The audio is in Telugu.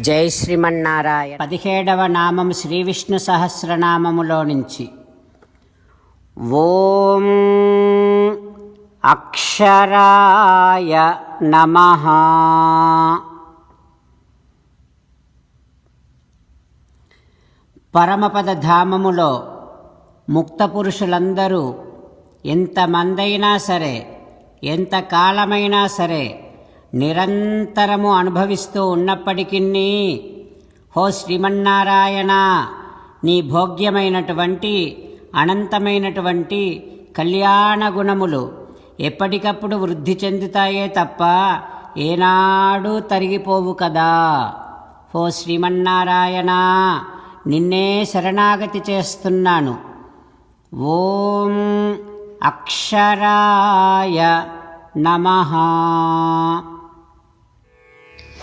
జై శ్రీమన్నారాయణ. పదిహేడవ నామం శ్రీ విష్ణు సహస్రనామములో నుంచి. ఓం అక్షరాయ నమ. పరమపద ధామములో ముక్త పురుషులందరూ ఎంతమందైనా సరే ఎంత కాలమైనా సరే నిరంతరము అనుభవిస్తూ ఉన్నప్పటికీ హో శ్రీమన్నారాయణ నీ భోగ్యమైనటువంటి అనంతమైనటువంటి కళ్యాణ గుణములు ఎప్పటికప్పుడు వృద్ధి చెందుతాయే తప్ప ఏనాడూ తరిగిపోవు కదా. హో శ్రీమన్నారాయణ నిన్నే శరణాగతి చేస్తున్నాను. ఓం అక్షరాయ నమ.